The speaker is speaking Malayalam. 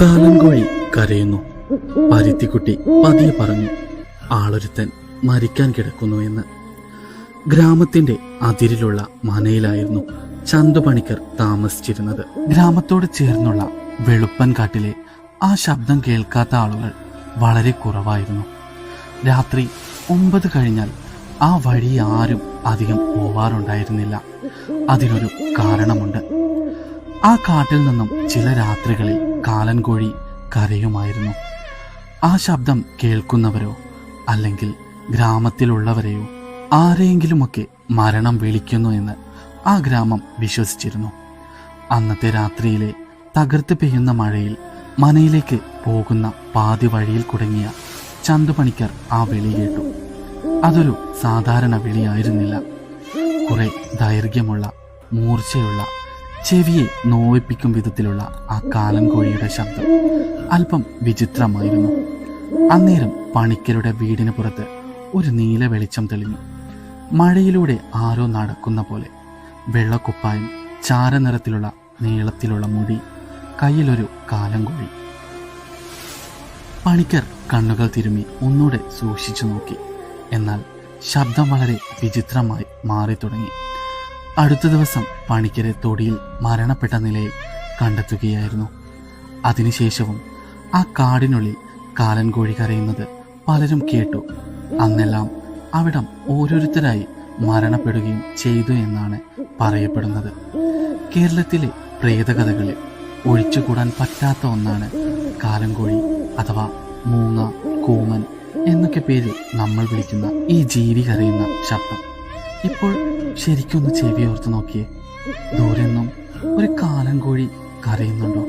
കാലൻകോഴി കരയുന്നു. പരുത്തിക്കുട്ടി പതിയെ പറഞ്ഞു ആളൊരുത്തൻ മരിക്കാൻ കിടക്കുന്നു എന്ന്. ഗ്രാമത്തിന്റെ അതിരിലുള്ള മനയിലായിരുന്നു ചന്തുപണിക്കർ താമസിച്ചിരുന്നത്. ഗ്രാമത്തോട് ചേർന്നുള്ള വെളുപ്പൻ കാട്ടിലെ ആ ശബ്ദം കേൾക്കാത്ത ആളുകൾ വളരെ കുറവായിരുന്നു. രാത്രി ഒമ്പത് കഴിഞ്ഞാൽ ആ വഴി ആരും അധികം പോവാറുണ്ടായിരുന്നില്ല. അതിനൊരു കാരണമുണ്ട്. ആ കാട്ടിൽ നിന്നും ചില രാത്രികളിൽ കാലൻകോഴി കരയുമായിരുന്നു. ആ ശബ്ദം കേൾക്കുന്നവരോ അല്ലെങ്കിൽ ഗ്രാമത്തിലുള്ളവരെയോ ആരെയെങ്കിലുമൊക്കെ മരണം വിളിക്കുന്നു എന്ന് ആ ഗ്രാമം വിശ്വസിച്ചിരുന്നു. അന്നത്തെ രാത്രിയിലെ തകർത്ത് പെയ്യുന്ന മഴയിൽ മനയിലേക്ക് പോകുന്ന പാതി വഴിയിൽ കുടുങ്ങിയ ചന്തുപണിക്കർ ആ വിളി കേട്ടു. അതൊരു സാധാരണ വിളിയായിരുന്നില്ല. കുറെ ദൈർഘ്യമുള്ള മൂർച്ചയുള്ള ചെവിയെ നോവിപ്പിക്കും വിധത്തിലുള്ള ആ കാലം കോഴിയുടെ ശബ്ദം അല്പം വിചിത്രമായിരുന്നു. അന്നേരം പണിക്കരുടെ വീടിന് പുറത്ത് ഒരു നീല വെളിച്ചം തെളിഞ്ഞു. മഴയിലൂടെ ആരോ നടക്കുന്ന പോലെ വെള്ളക്കുപ്പായം ചാരനിറത്തിലുള്ള നീളത്തിലുള്ള മുടി കയ്യിലൊരു കാലം കോഴി പണിക്കർ കണ്ണുകൾ തിരുമ്മി ഒന്നുകൂടെ സൂക്ഷിച്ചു നോക്കി. എന്നാൽ ശബ്ദം വളരെ വിചിത്രമായി മാറി തുടങ്ങി അടുത്ത ദിവസം പണിക്കരെ തൊടിയിൽ മരണപ്പെട്ട നിലയിൽ കണ്ടെത്തുകയായിരുന്നു. അതിനുശേഷവും ആ കാടിനുള്ളിൽ കാലൻ കോഴി കരയുന്നത് പലരും കേട്ടു. അന്നെല്ലാം അവിടം ഓരോരുത്തരായി മരണപ്പെടുകയും ചെയ്തു എന്നാണ് പറയപ്പെടുന്നത്. കേരളത്തിലെ പ്രേതകഥകളിൽ ഒഴിച്ചുകൂടാൻ പറ്റാത്ത ഒന്നാണ് കാലൻകോഴി അഥവാ മൂങ്ങ കൂമൻ എന്നൊക്കെ പേര് നമ്മൾ വിളിക്കുന്ന ഈ ജീവി കരയുന്ന ശബ്ദം. ഇപ്പോൾ ശരിക്കൊന്ന് ചെവി ഓർത്ത് നോക്കിയേ. ദൂരെന്നും ഒരു കാലം കോഴി കരയുന്നുണ്ടോ?